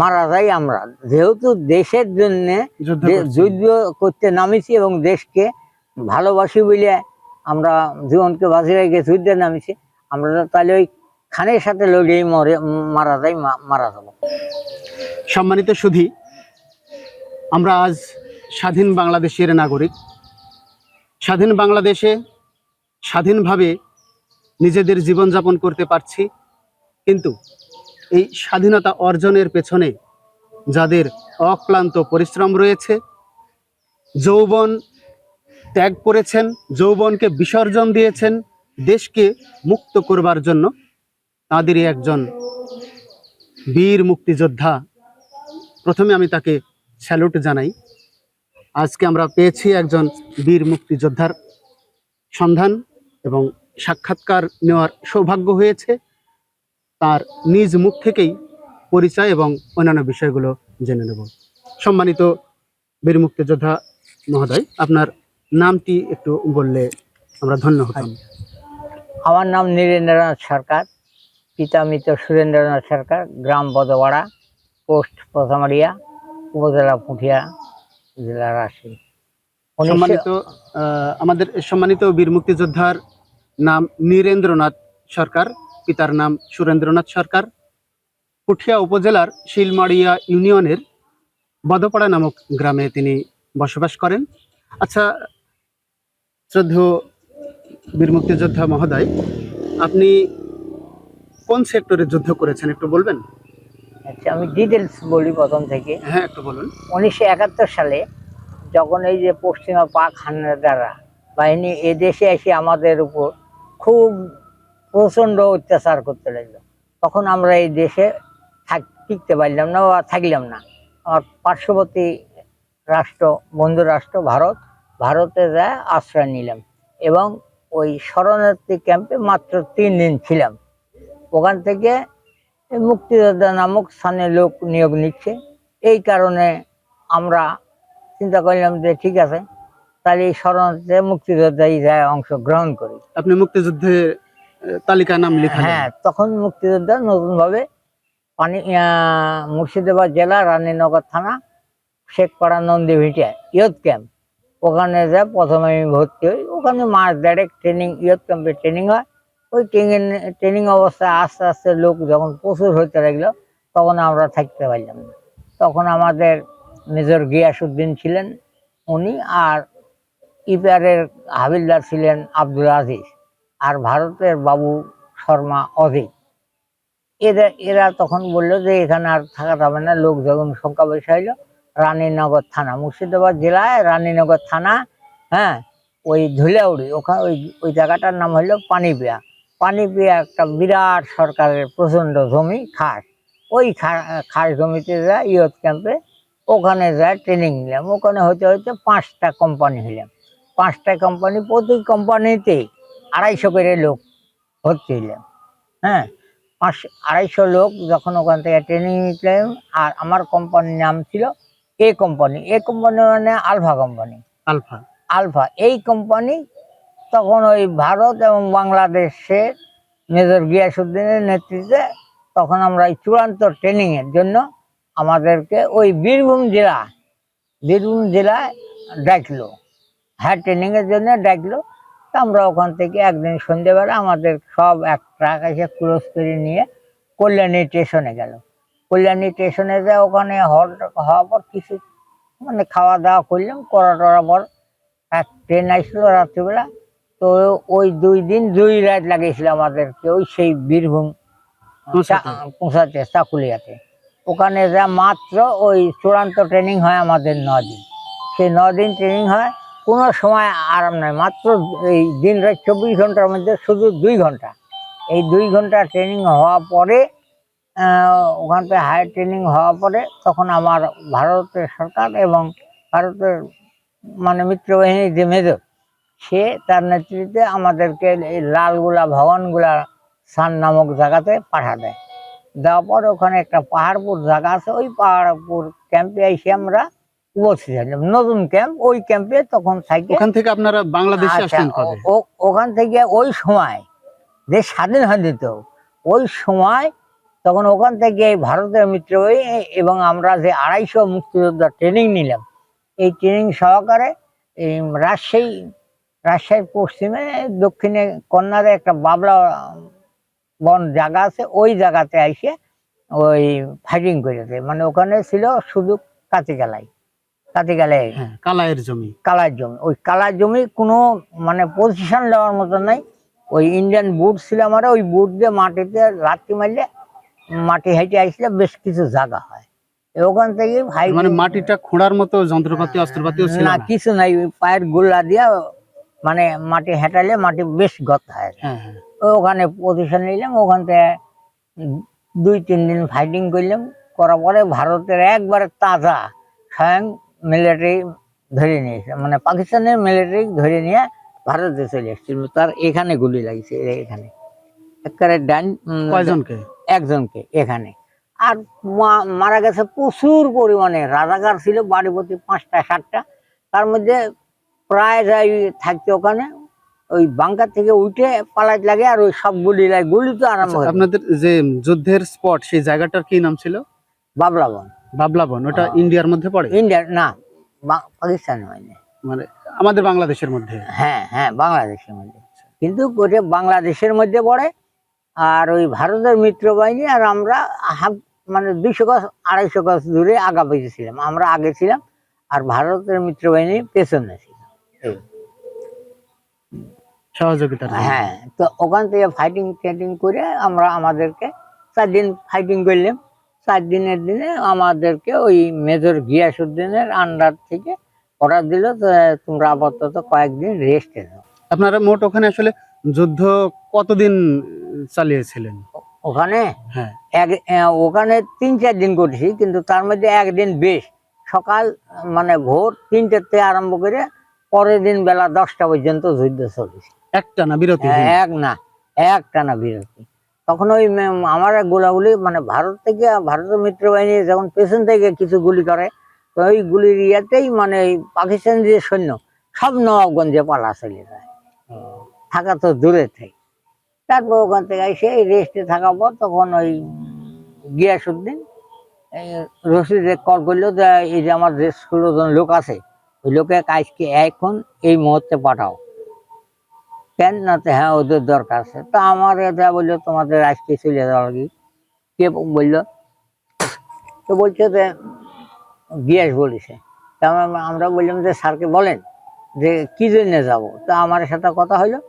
মারা যাই আমরা। যেহেতু দেশের জন্য যুদ্ধ করতে নামিছি এবং দেশকে ভালোবাসি বলে আমরা জীবনকে বাঁচিয়ে রেখে যুদ্ধে নামিছি আমরা তাহলে ওই খানের সাথে লড়িয়েই মরে মারা যাই মারা যাব। সম্মানিত সুধী আমরা আজ স্বাধীন বাংলাদেশের নাগরিক। স্বাধীন বাংলাদেশে স্বাধীনভাবে নিজেদের জীবনযাপন করতে পারছি কিন্তু এই স্বাধীনতা অর্জনের পেছনে যাদের অক্লান্ত পরিশ্রম রয়েছে, যৌবন ত্যাগ করেছেন, যৌবনকে বিসর্জন দিয়েছেন, দেশকে মুক্ত করবার জন্য তাদেরই একজন বীর মুক্তিযোদ্ধা। প্রথমে আমি তাকে স্যালুট জানাই। আজকে আমরা পেয়েছি একজন বীর মুক্তিযোদ্ধার সন্ধান এবং সাক্ষাৎকার নেওয়ার সৌভাগ্য হয়েছে। তার নিজ মুখ থেকেই পরিচয় এবং অন্যান্য বিষয়গুলো জেনে নেব। সম্মানিত বীর মুক্তিযোদ্ধা মহোদয় আপনার নামটি একটু বললে আমরা ধন্য হতাম। আমার নাম নীরেন্দ্রনাথ সরকার পিতা মৃত সুরেন্দ্রনাথ সরকার গ্রাম বদবাড়া পোস্ট প্রথমারিয়া উপজেলা পুঠিয়া জেলা রাশি সম্মানিত আহ, আমাদের সম্মানিত বীর মুক্তিযোদ্ধার নাম নীরেন্দ্রনাথ সরকার। পিতার নাম সুরেন্দ্রনাথ সরকার। পুঠিয়া উপজেলার শিলমাড়িয়া ইউনিয়নের বদপাড়া নামক গ্রামে তিনি বসবাস করেন। আচ্ছা শ্রদ্ধেয় বীর মুক্তিযোদ্ধা মহোদয় আপনি কোন সেক্টরে যুদ্ধ করেছেন একটু বলবেন? আচ্ছা আমি ডিটেলস বলি প্রথম থেকে। হ্যাঁ একটু বলুন। উনিশশো একাত্তর সালে যখন এই যে পশ্চিমা পাক হানাদাররা বাহিনী এদেশে এসে আমাদের উপর খুব প্রচণ্ড অত্যাচার করতে লাগল। তখন আমরা এই দেশে থাক টিকতে পারলাম না বা থাকলাম না। আমার পার্শ্ববর্তী রাষ্ট্র বন্ধু রাষ্ট্র ভারত ভারতে যায় আশ্রয় নিলাম এবং ওই শরণার্থী ক্যাম্পে মাত্র তিন দিন ছিলাম। ওখান থেকে মুক্তিযোদ্ধা নামক স্থানে লোক নিয়োগ নিচ্ছে। এই কারণে আমরা চিন্তা করলাম যে ঠিক আছে তাহলে এই শরণার্থীতে মুক্তিযোদ্ধাই যায় অংশগ্রহণ করি। আপনি মুক্তিযুদ্ধের আহ, তালিকায় নাম লেখা হ্যাঁ তখন মুক্তিযোদ্ধা নতুনভাবে পানি মুর্শিদাবাদ জেলা, রানীনগর থানা, শেখপাড়া নন্দী ভিটিয়া ইয়ত ক্যাম্প। ওখানে যা প্রথমে আমি ভর্তি হই। ওখানে মাস দেড়েক ট্রেনিং ইয়ত ক্যাম্পে ট্রেনিং হয়। ওই ট্রেনিং ট্রেনিং অবস্থায় আস্তে আস্তে লোক যখন প্রচুর হইতে লাগল, তখন আমরা থাকতে পারলাম না। তখন আমাদের মেজর গিয়াসুদ্দিন ছিলেন উনি আর ইপিআরের হাবিলদার ছিলেন আব্দুল আজিজ। আর ভারতের বাবু শর্মা অধিক এরা এরা তখন বলল যে এখানে আর থাকা যাবে না, লোক যখন সংখ্যা বেশি হইল, রানীনগর থানা, মুর্শিদাবাদ জেলায় রানীনগর থানা হ্যাঁ ওই ধুলাউড়ি, ওখানে ওই ওই জায়গাটার নাম হলো পানিপিয়া। পানিপিয়া একটা বিরাট সরকারের প্রচণ্ড জমি, খাস। ওই খাস জমিতে যায় ইয়ত ক্যাম্পে, ওখানে যায় ট্রেনিং নিলাম। ওখানে হতে হতে পাঁচটা কোম্পানি হইলাম। পাঁচটা কোম্পানি, প্রতি কোম্পানিতে আড়াইশো করে লোক ভর্তি হইলাম হ্যাঁ পাঁচ আড়াইশো লোক যখন ওখান থেকে ট্রেনিং নিলাম আর আমার কোম্পানির নাম ছিল এ কোম্পানি এ কোম্পানি মানে আলফা কোম্পানি আলফা আলফা এই কোম্পানি তখন ওই ভারত এবং বাংলাদেশে মেজর গিয়াসুদ্দিনের নেতৃত্বে তখন আমরা এই চূড়ান্ত ট্রেনিংয়ের জন্য আমাদেরকে ওই বীরভূম জেলা বীরভূম জেলায় ডাকলো। হ্যাঁ ট্রেনিংয়ের এর জন্য ডাকলো। তা আমরা ওখান থেকে একদিন সন্ধ্যেবেলা আমাদের সব এক ট্রাক এসে ক্লোজ করে নিয়ে কল্যাণী স্টেশনে গেল। কল্যাণী স্টেশনে যা ওখানে হল হওয়ার পর কিছু মানে খাওয়া দাওয়া করলাম করা টরার পর এক ট্রেন আসলো রাত্রিবেলা তো ওই দুই দিন দুই রাত লাগিয়েছিল আমাদেরকে ওই সেই বীরভূম পৌঁছাতে। চাকুলিয়াতে। ওখানে যা মাত্র ওই চূড়ান্ত ট্রেনিং হয় আমাদের দিন। সেই দিন ট্রেনিং হয় কোনো সময় আরাম নাই। মাত্র এই দিন রাত চব্বিশ ঘণ্টার মধ্যে শুধু দুই ঘণ্টা। এই দুই ঘণ্টা ট্রেনিং হওয়া পরে ওখান থেকে হায়ার ট্রেনিং হওয়ার পরে তখন আমার ভারতের সরকার এবং ভারতের মানে মিত্রবাহিনীর যে মেজর, সে তার নেতৃত্বে আমাদেরকে এই লালগুলা ভবনগুলা সান নামক জায়গাতে পাঠা দেয়। দেওয়ার পর ওখানে একটা পাহাড়পুর জায়গা আছে। ওই পাহাড়পুর ক্যাম্পে এসে আমরা উপস্থিত নতুন ক্যাম্প ওই ক্যাম্পে তখন ওখান থেকে আপনারা বাংলাদেশে আচ্ছা, আসলেন কবে? ওখান থেকে ওই সময় যে স্বাধীন হয়ে দিত ওই সময় তখন ওখান থেকে ভারতের মিত্রবাহী এবং আমরা যে আড়াইশো মুক্তিযোদ্ধা ট্রেনিং নিলাম। এই ট্রেনিং সহকারে এই রাজশাহী রাজশাহীর পশ্চিমে দক্ষিণে কন্যারে একটা বাবলা বন জায়গা আছে ওই জায়গাতে এসে ওই ফাইটিং করেছে। মানে ওখানে ছিল শুধু কাতিগালাই কাতিগালাই হ্যাঁ কালায়ের জমি। কালার জমি। ওই কালার জমি কোনো মানে পজিশন নেওয়ার মতো নাই। ওই ইন্ডিয়ান বুট ছিল আমার ওই বুট দিয়ে মাটিতে লাঠি মারলে মাটি হেঁটে আসলে বেশ কিছু জায়গা হয়। ওখান থেকে ভাই মানে মাটিটা খোঁড়ার মতো যন্ত্রপাতি না না? কিছু নাই। ওই পায়ের গোল্লা দিয়া মানে মাটি হেঁটালে মাটি বেশ গত হয়। হ্যাঁ হ্যাঁ। ওখানে পজিশন নিলাম ওখান থেকে দুই তিন দিন ফাইটিং করলাম। করার পরে ভারতের একবারে তাজা স্বয়ং মিলিটারি ধরে নিয়েছে মানে পাকিস্তানের মিলিটারি ধরে নিয়ে ভারতে চলে এসেছিল তার এখানে গুলি লাগছে এখানে। একবারে ডান কয়জনকে? একজনকে এখানে। আর মারা গেছে প্রচুর পরিমাণে। রাজাকার ছিল বাড়ি প্রতি পাঁচটা সাতটা। তার মধ্যে প্রায় যাই থাকতে ওখানে ওই বাংকার থেকে উঠে পালাইতে লাগে আর ওই সব গুলি লাগে। গুলি তো আরম্ভ আচ্ছা, আপনাদের যে যুদ্ধের স্পট সেই জায়গাটার কি নাম ছিল? বাবলাবন। বাবলাবন ওটা হ্যাঁ। ইন্ডিয়ার মধ্যে পড়ে? ইন্ডিয়ার না পাকিস্তানের মধ্যে মানে আমাদের বাংলাদেশের মধ্যে? হ্যাঁ হ্যাঁ বাংলাদেশের মধ্যে। কিন্তু ওটা বাংলাদেশের মধ্যে পড়ে আর ওই ভারতের মিত্র বাহিনী আর আমরা হাফ মানে দুইশো গজ আড়াইশো গজ দূরে আগা পেয়েছিলাম আমরা আগে ছিলাম আর ভারতের মিত্র বাহিনী পেছনে ছিলাম এই। সহযোগিতার হ্যাঁ তো ওখান থেকে ফাইটিং টাইটিং করে আমরা আমাদেরকে চার দিন ফাইটিং করলাম। চার দিনের দিনে আমাদেরকে ওই মেজর গিয়াসুদ্দিনের আন্ডার থেকে অর্ডার দিল তোমরা আপাতত কয়েকদিন রেস্টে নাও আপনারা মোট ওখানে আসলে যুদ্ধ কতদিন চালিয়েছিলেন? ওখানে? হ্যাঁ। এক ওখানে তিন চার দিন করেছি কিন্তু তার মধ্যে একদিন বেশ। সকাল মানে ভোর তিনটের থেকে আরম্ভ করে পরের দিন বেলা দশটা পর্যন্ত যুদ্ধ চলেছে। একটা না বিরতি এক না এক টানা বিরতি। তখন ওই আমার গোলাগুলি মানে ভারত থেকে, ভারতের মিত্র বাহিনী যখন পেছন থেকে কিছু গুলি করে, তো ওই গুলির ইয়াতেই মানে পাকিস্তান যে সৈন্য, সব নবাবগঞ্জে পালা চলে যায়। থাকা তো দূরে থেকে। তারপর ওখান থেকে এসে রেস্টে থাকার পর তখন ওই গিয়াসুদ্দিন রশিদে কল করল যে, এই যে আমার যে ষোলো জন লোক আছে, ওই লোকে আজকে এখন এই মুহূর্তে পাঠাও। কেন না তো হ্যাঁ ওদের দরকার আছে। তা আমার এটা বলল, তোমাদের আজকে চলে যাওয়া লাগি। কে বলল? তো বলছে যে, গিয়াস বলেছে। তা আমরা- বললাম যে, স্যারকে বলেন যে, কি জন্য যাব? তা আমার সাথে কথা হলো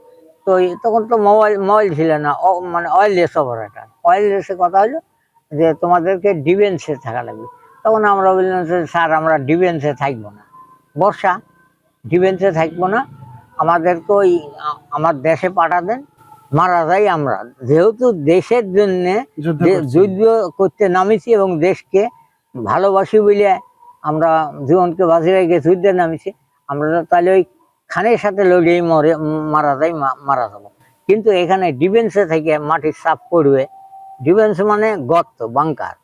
তো তখন তো মোবাইল মোবাইল ছিল না মানে অয়েললেস অপারেটার অয়েললেসে কথা হলো যে, তোমাদেরকে ডিফেন্সে থাকা লাগবে। তখন আমরা বললাম যে, স্যার, আমরা ডিফেন্সে থাকব না। বর্ষা ডিফেন্সে থাকব না? আমাদেরকে ওই আমার দেশে পাঠা দেন মারা যাই আমরা। যেহেতু দেশের জন্য যুদ্ধ করতে নামিছি এবং দেশকে ভালোবাসি বলে আমরা জীবনকে বাঁচিয়ে রেখে যুদ্ধে নামিছি আমরা তাহলে ওই খানের সাথে লড়িয়েই মরে মারা যাই মারা যাব। কিন্তু এখানে ডিফেন্সে থেকে মাটির চাপ করবে ডিফেন্স মানে গর্ত বাংকার।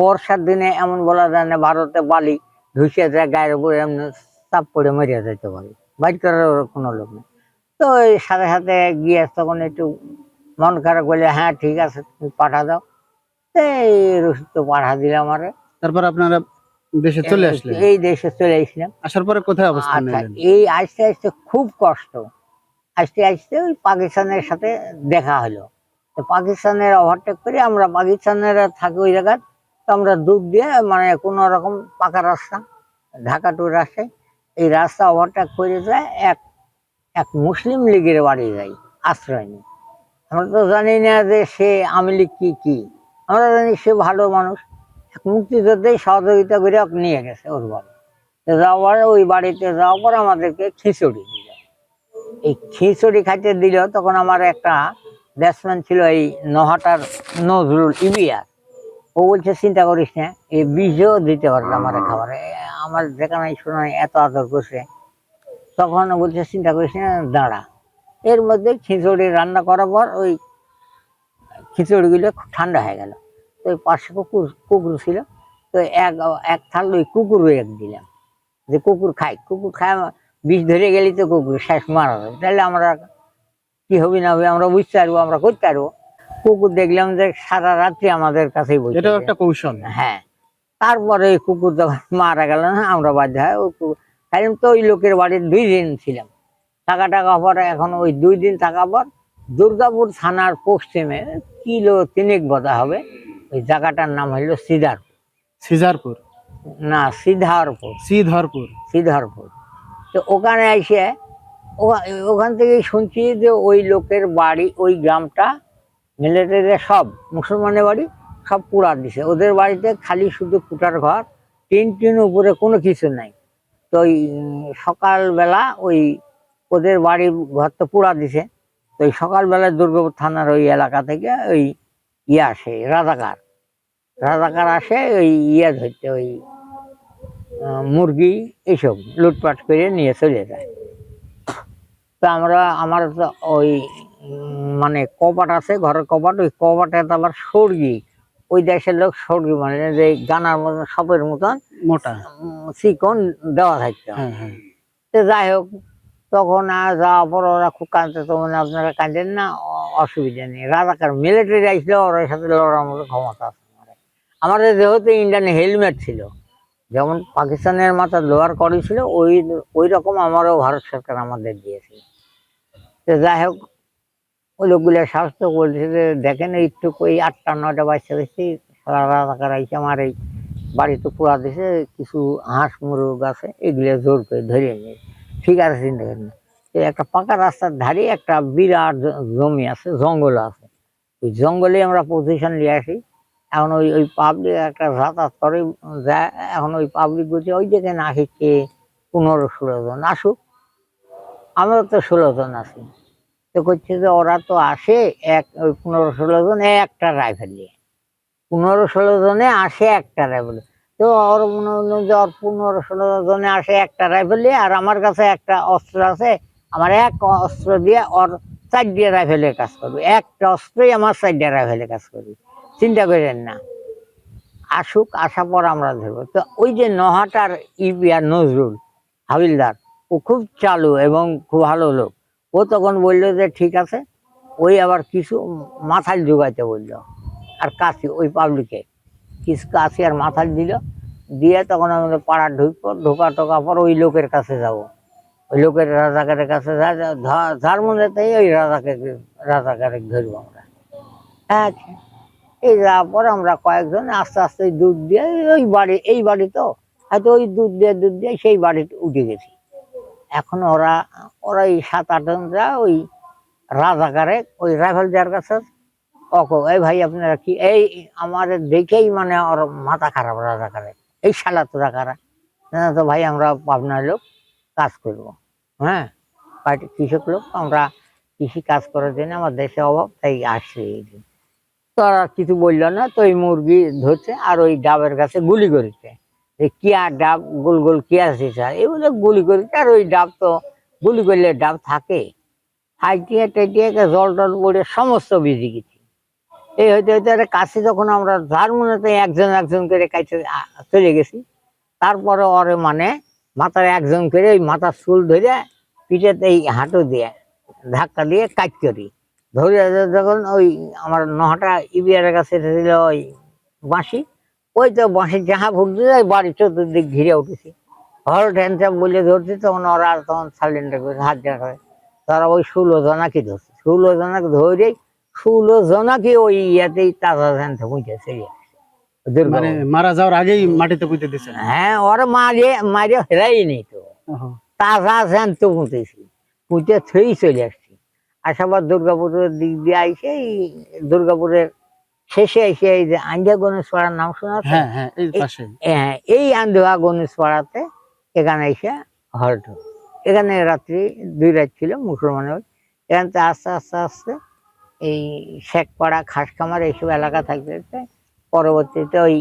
বর্ষার দিনে এমন বলা যায় না ভারতে বালি ধুসিয়ে যায় গায়ের উপরে এমনি চাপ করে মরিয়া যেতে পারে। বাইর করার ওর কোনো লোক নেই। তো ওই সাথে সাথে গিয়ে তখন একটু মন খারাপ করলে হ্যাঁ ঠিক আছে তুমি পাঠা দাও। এই রসিদ তো পাঠা দিলাম আরে তারপর আপনারা দেশে চলে আসলেন? এই দেশে চলে আসলাম আসার পরে কোথায় অবস্থান আচ্ছা নিলেন? এই আসতে আসতে খুব কষ্ট। আসতে আসতে ওই পাকিস্তানের সাথে দেখা হলো। তো পাকিস্তানের ওভারটেক করে আমরা পাকিস্তানের থাকি ওই জায়গায় তো আমরা দুধ দিয়ে মানে কোনো রকম পাকা রাস্তা ঢাকা টু রাস্তায় এই রাস্তা ওভারটেক করে যায়, এক এক মুসলিম লীগের বাড়ি যাই আশ্রয় নিই আমরা তো জানি না যে সে আমি লীগ কি কি। আমরা জানি সে ভালো মানুষ। এক মুক্তিযোদ্ধাই সহযোগিতা করে নিয়ে গেছে ওর বাড়ি। যাওয়ার, ওই বাড়িতে যাওয়ার পর আমাদেরকে খিচুড়ি দিল। এই খিচুড়ি খাইতে দিল, তখন আমার একটা ব্যাটসম্যান ছিল এই নহাটার নজরুল ইবিয়া ও বলছে চিন্তা করিস না এই বিষও দিতে পারবে আমার খাবারে। আমার যেখানে শোনায় এত আদর করছে তখন বলছে চিন্তা করিস না দাঁড়া। এর মধ্যে খিচুড়ি রান্না করার পর ওই খিচুড়িগুলো খুব ঠান্ডা হয়ে গেল। তো ওই পাশে কুকুর কুকুর ছিল তো এক এক থাল ওই কুকুর এক দিলাম। যে কুকুর খাই কুকুর খায় বিষ ধরে গেলি তো কুকুর শেষ মারা যাবে তাহলে আমরা কি হবে না হবে আমরা বুঝতে পারব আমরা করতে পারব। কুকুর দেখলাম যে সারা রাত্রি আমাদের কাছেই বসে এটাও একটা কৌশল। হ্যাঁ তারপরে ওই কুকুর যখন মারা গেল না আমরা বাধ্য হয় ওই কুকুর তো ওই লোকের বাড়ির দুই দিন ছিলাম। টাকা টাকা পরে এখন ওই দুই দিন থাকা পর দুর্গাপুর থানার পশ্চিমে কিলো তিনেক বোধা হবে। ওই জায়গাটার নাম হইল সিদার সিজারপুর না সিধারপুর। শ্রীধরপুর সিধারপুর। তো ওখানে এসে ওখা- ওখান থেকে শুনছি যে ওই লোকের বাড়ি ওই গ্রামটা মিলিটারি সব মুসলমানের বাড়ি সব পুরা দিছে। ওদের বাড়িতে খালি শুধু কুটার ঘর, টিন টিন উপরে কোনো কিছু নাই। তো ওই সকালবেলা ওই ওদের বাড়ির ঘর তো পুরা দিছে। তো ওই সকালবেলা দুর্গাপুর থানার ওই এলাকা থেকে ওই ইয়ে আসে, রাজাকার। রাজাকার আসে, ওই ইয়ে ধরতে, ওই মুরগি এইসব লুটপাট করে নিয়ে চলে যায়। তো আমরা, আমার ওই মানে কপাট আছে ঘরের কপাট ওই কপাটে আবার সর্গি। ওই দেশের লোক সর্গি মানে যে গানার মতন সপের মতন মোটা। চিকন দেওয়া থাকতো। হ্যাঁ হ্যাঁ। তো যাই হোক তখন আর যাওয়ার পর ওরা খুব কাঁদতে তো মানে আপনারা কাঁদেন না অসুবিধা নেই। রাজাকার মিলিটারি আসলে ওর সাথে লড়ার মতো ক্ষমতা আছে আমাদের। আমাদের যেহেতু ইন্ডিয়ান হেলমেট ছিল যেমন পাকিস্তানের মাথা লোয়ার করেছিল ওই ওই রকম আমারও ভারত সরকার আমাদের দিয়েছিল। তো যাই হোক ওই লোকগুলো স্বাস্থ্য বলছে যে, দেখেন একটু ওই আটটা, নয়টা বাচ্চা দেখছি সারা আমার এই বাড়িতে পুরা দিছে, কিছু হাঁস, মুরগ আছে, এগুলো জোর করে ধরে নিয়ে ঠিক আছে, চিন্তা করেন না। একটা পাকা রাস্তার ধারে একটা বিরাট জমি আছে, জঙ্গল আছে। ওই জঙ্গলে আমরা পজিশন নিয়ে আসি। এখন ওই ওই পাবলিক একটা যাতায়াত করে, যায়, এখন ওই পাবলিক বলছে, ওই যেখানে আসছে পনেরো, ষোলো জন আসুক। আমরা তো ষোলো জন আছি। তো করছে যে ওরা তো আসে এক, ওই পনেরো ষোলো জন একটা রাইফেল নিয়ে। পনেরো ষোলো জনে আসে একটা রাইফেল তো ওর মনে হলো যে ওর পনেরো ষোলো জনে আসে একটা রাইফেল নিয়ে আর আমার কাছে একটা অস্ত্র আছে। আমার এক অস্ত্র দিয়ে ওর চারটে রাইফেলের কাজ করবে। একটা অস্ত্রই আমার চারটে রাইফেলের কাজ করবে। চিন্তা করেন না। আসুক, আসার পর আমরা ধরবো। তো ওই যে নহাটার ইপিয়া নজরুল হাবিলদার, ও খুব চালু এবং খুব ভালো লোক। ও তখন বলল যে, ঠিক আছে। ওই আবার কিছু মাথায় জোগাইতে বলল। আর কাশি, ওই পাবলিকে। কিছু কাশি আর মাথায় দিল। দিয়ে তখন আমাদের পাড়া ঢুকবো, ঢোকা টোকা পর ওই লোকের কাছে যাব। ওই লোকের রাজাকারের কাছে যার মনে তাই ওই রাজাকে, রাজাকারে ধরবো আমরা। আচ্ছা এই যাওয়ার পর আমরা কয়েকজন আস্তে আস্তে দুধ দিয়ে ওই বাড়ি, এই বাড়ি তো, হয়তো ওই দুধ দিয়ে দুধ দিয়ে সেই বাড়িতে উঠে গেছি। এখন ওরা ওরা এই সাত আটজন যা ওই রাজাকারে, ওই রাইফেল যার কাছে। অকো এই ভাই আপনারা কি, এই আমাদের দেখেই মানে ওর মাথা খারাপ রাজাকারে। এই শালা তো রাখারা না, তো ভাই আমরা পাবনার লোক কাজ করব। হ্যাঁ পার্টি কৃষক লোক, আমরা কৃষি কাজ করার জন্য আমার দেশে অভাব, তাই আসছি এই। তো আর কিছু বলল না, তো ওই মুরগি ধরছে আর ওই ডাবের কাছে গুলি করেছে। এই কিয়া ডাব, গোল গোল কিয়া স্যার এগুলো গুলি করি আর ওই ডাব তো গুলি করলে ডাব থাকে। হাইটিয়ে টেটিয়ে জল টল পড়ে সমস্ত বিজি গেছি। এই হইতে হইতে একটা কাছে যখন আমরা যার মনেতে একজন একজন করে কাছে চলে গেছি। তারপরে ওরে মানে মাথার একজন করে ওই মাথার চুল ধরে পিঠেতে এই হাঁটু দিয়ে ধাক্কা দিয়ে কাজ করি। ধরে যখন ওই আমার নহাটা ইবিআরের কাছে ওই বাঁশি ওই তো বাঁশের যাহা ফুটতে যায় বাড়ি চতুর্দিক ঘিরে উঠেছি। হল ট্যান্সাপ বলে ধরছি তখন ওরা তখন সাইলেন্ট করে হাত দেওয়া করে তারা ওই ষোলো জনাকে ধরছে। ষোলো জনাকে ধরে ষোলো জনাকে ওই ইয়াতেই তাজা ধ্যানতে পৌঁছেছে মানে মারা যাওয়ার আগেই মাটিতে পুঁতে দিচ্ছেন হ্যাঁ ওরা মারে মারে হেরাই নেই তো তাজা পুঁতেছি। পুঁতে চলে আসছি। আসাবার দুর্গাপুরের দিক দিয়ে আইসে এই দুর্গাপুরের শেষে এসে এই যে আন্ডিয়া গণেশ পাড়ার নাম শোনা হ্যাঁ হ্যাঁ এই পাশে হ্যাঁ, এই গণেশ পাড়াতে এখানে এসে হল্ট। এখানে রাত্রি দুই রাত ছিল মুসলমানের এখান থেকে আস্তে আস্তে আস্তে এই শেখপাড়া খাসকামার এইসব এলাকা থাকতে থাকতে পরবর্তীতে ওই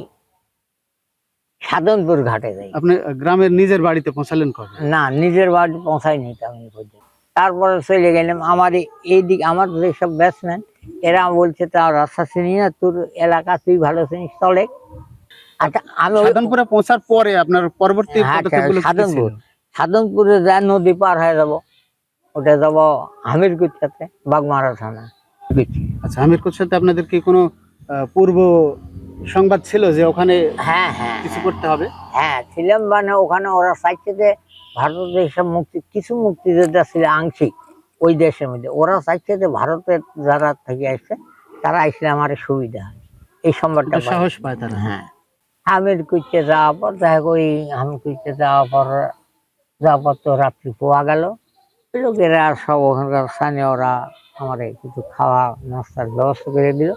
সাধনপুর ঘাটে যাই। আপনি গ্রামের নিজের বাড়িতে পৌঁছালেন কবে? না নিজের বাড়ি পৌঁছায়নি পর্যন্ত তারপরে চলে গেলাম আমার এই- এই দিক আমার যেসব ব্যাটসম্যান এরা বলছে তা রাস্তা চিনি না তোর এলাকা তুই ভালো চিনিস চলে আচ্ছা আমি সাধনপুরে পৌঁছার পরে আপনার পরবর্তী হ্যাঁ, পদক্ষেপগুলো কি সাধনপুর। সাধনপুরে যা নদী পার হয়ে যাব ওটা যাব হামিরকুর সাথে বাগমারা থানা। আচ্ছা আপনাদের কি কোনো পূর্ব সংবাদ ছিল যে ওখানে হ্যাঁ হ্যাঁ কিছু হ্যাঁ। করতে হবে? হ্যাঁ ছিলাম মানে ওখানে ওরা চাইছে যে ভারতদেশের মুক্তি কিছু মুক্তিযোদ্ধা ছিল আংশিক। ওই দেশের মধ্যে। ওরা চাইছে যে ভারতের যারা থেকে আসছে তারা আসলে আমার সুবিধা হয়। এই একটু সাহস পায় তারা। হ্যাঁ। আমির কুচে যাওয়ার পর দেখ ওই আমি কুচে যাওয়ার পর যাওয়ার পর তো রাত্রি পোয়া গেল। লোকেরা সব ওখানকার স্থানীয়রা আমার কিছু খাওয়া নাস্তার ব্যবস্থা করে দিল।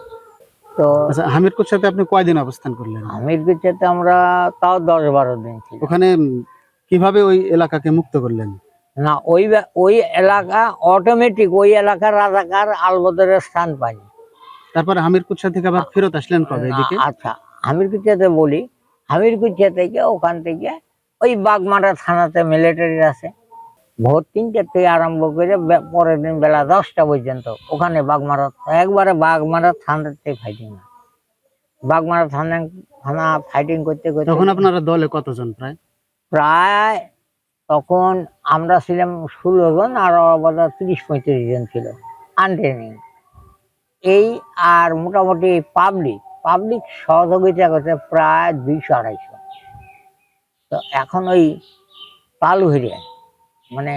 তো আচ্ছা হামিরকুর সাথে আপনি কয়দিন অবস্থান করলেন? আমির কুচেতে আমরা তাও দশ বারো দিন ওখানে কীভাবে ওই এলাকাকে মুক্ত করলেন? না ওই ওই এলাকা অটোমেটিক ওই এলাকার রাজাকার আলবদরের স্থান পায়নি তারপরে হামিরকুচ্ছা থেকে আবার ফেরত আসলেন কবে এদিকে? আচ্ছা আমির কুচিয়াতে বলি আমির কুচিয়া থেকে ওখান থেকে ওই বাগমারা থানাতে মিলিটারি আছে। ভোর তিনটার থেকে আরম্ভ করে পরের দিন বেলা দশটা পর্যন্ত ওখানে বাগমারা একবারে বাগমারা থানাতে ফাইটিং হয়। বাগমারা থানা থানা ফাইটিং করতে করতে তখন আপনারা দলে কতজন প্রায়? প্রায় তখন আমরা ছিলাম ষোলো জন আর বোধ তিরিশ পঁয়ত্রিশ জন ছিল আনট্রেনিং এই আর মোটামুটি পাবলিক পাবলিক সহযোগিতা করতে প্রায় দুইশো আড়াইশো তো এখন ওই তালঘুরিয়া মানে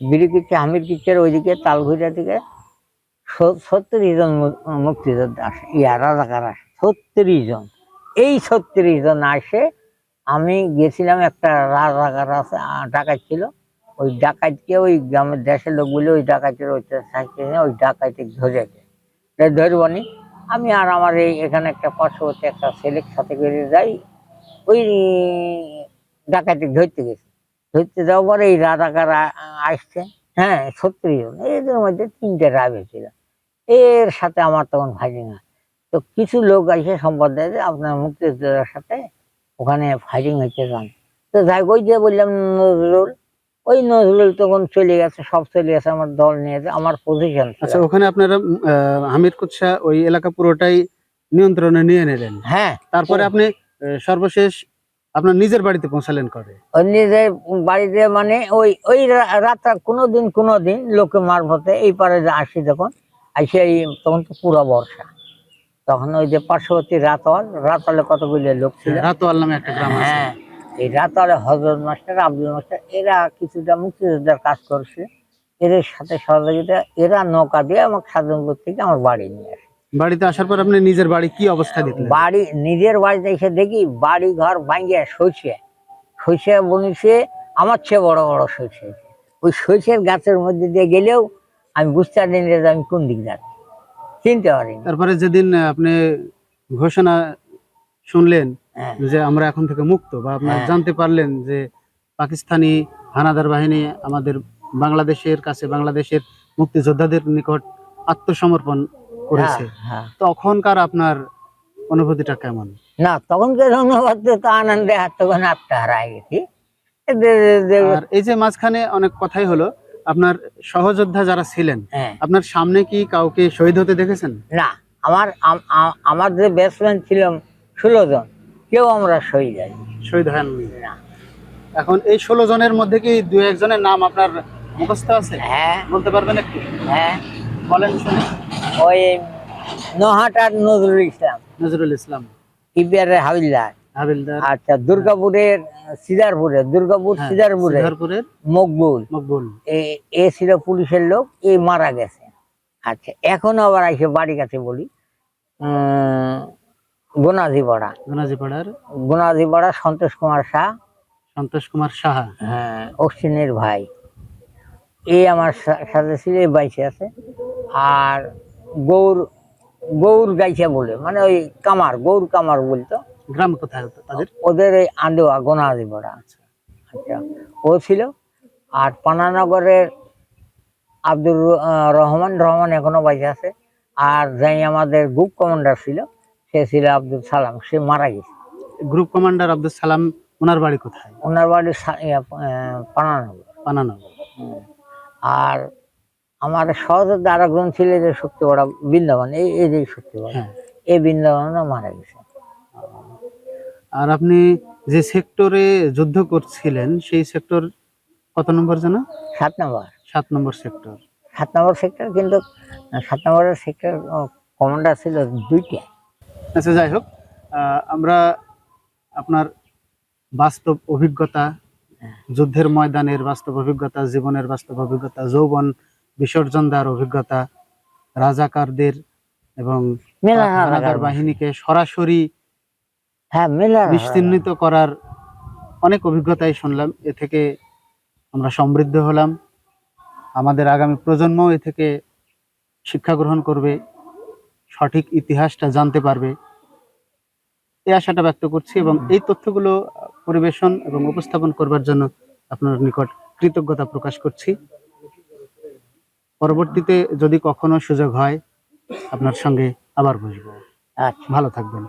বিড়িকিচ্ছে হামির কিচ্ছের ওইদিকে, তালঘুরিয়া থেকে ছত্রিশ জন মুক্তিযোদ্ধা আসে, ইয়া রাজাকার আসে, ছত্রিশ জন। এই ছত্রিশ জন আসে আমি গেছিলাম একটা রাজাকার আছে ডাকাত ছিল। ওই ডাকাতকে ওই গ্রামের দেশের লোকগুলো ওই ডাকাতের ওই সাইকেল ওই ডাকাতে ধরে দেয়। ধরবনি আমি আর আমার এই এখানে একটা পার্শ্ববর্তী একটা ছেলের সাথে করে যাই। ওই ডাকাতি ধরতে গেছি। ধরতে যাওয়ার পরে এই রাজাকার আসছে। হ্যাঁ ছত্রিশ জন। এদের মধ্যে তিনটে রাবে ছিল। এর সাথে আমার তখন ফাইটিং না তো কিছু লোক দেয় যে, আপনার মুক্তিযোদ্ধার সাথে ওখানে ফাইটিং হচ্ছে যান তো যাই ওই যে বললাম নজরুল ওই নজরুল তখন চলে গেছে সব চলে গেছে আমার দল নিয়ে আমার পজিশন আচ্ছা ওখানে আপনারা আহ, হামিরকুচ্ছা ওই এলাকা পুরোটাই নিয়ন্ত্রণে নিয়ে নিলেন। হ্যাঁ তারপরে আপনি সর্বশেষ আপনার নিজের বাড়িতে পৌঁছালেন করে ওই নিজের বাড়িতে মানে ওই ওই রা- রাতটা কোনোদিন কোনোদিন লোকে মারফতে এই পারে যে আসি যখন আসে এই তখন তো পুরো বর্ষা। তখন ওই যে পার্শ্ববর্তী রাতওয়াল রাতওয়ালে কতগুলো লোক ছিল? রাতোয়াল নামে একটা গ্রাম আছে। হ্যাঁ এই রাতওয়ালে হজরত মাস্টার আব্দুল মাস্টার এরা কিছুটা মুক্তিযোদ্ধার কাজ করছে। এদের সাথে সহযোগিতা এরা নৌকা দিয়ে আমাকে সাধনপুর থেকে আমার বাড়ি নিয়ে আসে। বাড়িতে আসার পর আপনি নিজের বাড়ি কি অবস্থা দেখলেন? বাড়ি নিজের বাড়িতে এসে দেখি বাড়ি ঘর ভাঙ্গিয়ে সইছে সইছে বনিছে আমার চেয়ে বড় বড় সইছে ওই সইছের গাছের মধ্যে দিয়ে গেলেও আমি বুঝতে পারিনি যে আমি কোন দিক যাচ্ছি। চিনতে পারিনি। তারপরে যেদিন আপনি ঘোষণা শুনলেন হ্যাঁ। যে আমরা এখন থেকে মুক্ত বা আপনারা হ্যাঁ। জানতে পারলেন যে পাকিস্তানি হানাদার বাহিনী আমাদের বাংলাদেশের কাছে বাংলাদেশের মুক্তিযোদ্ধাদের নিকট আত্মসমর্পণ করেছে। হ্যাঁ। তখনকার আপনার অনুভূতিটা কেমন? না তখনকার অনুবাদ তো আনন্দে হাত তখন হারাই গেছি। এই যে মাঝখানে অনেক কথাই হলো আপনার সহযোদ্ধা যারা ছিলেন হ্যাঁ। আপনার সামনে কি কাউকে শহীদ হতে দেখেছেন? না আমার আমার যে ব্যাটসম্যান ছিলাম ষোলো জন কেউ আমরা শহীদ আছি শহীদ হয়নি। না। এখন এই ষোলো জনের মধ্যে কি দু একজনের নাম আপনার মুখস্থ আছে? হ্যাঁ। বলতে পারবেন একটু? হ্যাঁ। বলেন শুনি। ওই নহাটার নজরুল ইসলাম। নজরুল ইসলাম। ইবিআরের হাবিলদার। হাবিলদার। আচ্ছা দুর্গাপুরের সিদারপুরে দুর্গাপুর হ্যাঁ, সিদারপুরে মকবুল। মকবুল। এ- এ ছিল পুলিশের লোক এ মারা গেছে। আচ্ছা এখন আবার এসে বাড়ি কাছে বলি। গোনাজিপাড়া গনাজিপাড়ার গোনাজিপাড়া সন্তোষ কুমার শাহ। সন্তোষ কুমার সাহা হ্যাঁ অশ্বিনের ভাই। এই আমার সা- সাথে ছিল এই বাইশে আছে। আর গৌর গৌর গাইছে বলে মানে ওই কামার গৌর কামার বলতো। গ্রাম কোথায় হতো তাদের? ওদের এই আন্দোয়া গোনাদিপাড়া আচ্ছা। ও ছিল। আর পানানগরের আব্দুর রহমান রহমান এখনও বাইচে আছে। আর যাই আমাদের গ্রুপ কমান্ডার ছিল সে ছিল আব্দুল সালাম। সে মারা গেছে। গ্রুপ কমান্ডার আব্দুল সালাম ওনার বাড়ি কোথায়? ওনার বাড়ি পানানগর। পানানগর। আর আমার সহযোদ্ধা আর একজন ছিল যে শক্তি শক্তিপাড়া বৃন্দাবন এই এই যে শক্তিপাড়া হ্যাঁ। এই বৃন্দাবনে মারা গেছে। আর আপনি যে সেক্টরে যুদ্ধ করছিলেন সেই সেক্টর কত নম্বর যেন সাত নম্বর। সাত নম্বর সেক্টর। সাত নম্বর সেক্টর কিন্তু সাত নম্বরের সেক্টর কমান্ডার ছিল দুইটা। আচ্ছা যাই হোক আমরা আপনার বাস্তব অভিজ্ঞতা যুদ্ধের ময়দানের বাস্তব অভিজ্ঞতা জীবনের বাস্তব অভিজ্ঞতা যৌবন বিসর্জন দেওয়ার অভিজ্ঞতা রাজাকারদের এবং বাহিনীকে সরাসরি হ্যাঁ মেলা নিশ্চিহ্নিত করার অনেক অভিজ্ঞতাই শুনলাম। এ থেকে আমরা সমৃদ্ধ হলাম। আমাদের আগামী প্রজন্ম এ থেকে শিক্ষা গ্রহণ করবে সঠিক ইতিহাসটা জানতে পারবে। এই আশাটা ব্যক্ত করছি এবং এই তথ্যগুলো পরিবেশন এবং উপস্থাপন করবার জন্য আপনার নিকট কৃতজ্ঞতা প্রকাশ করছি। পরবর্তীতে যদি কখনো সুযোগ হয় আপনার সঙ্গে আবার বসবো। আচ্ছা। ভালো থাকবেন।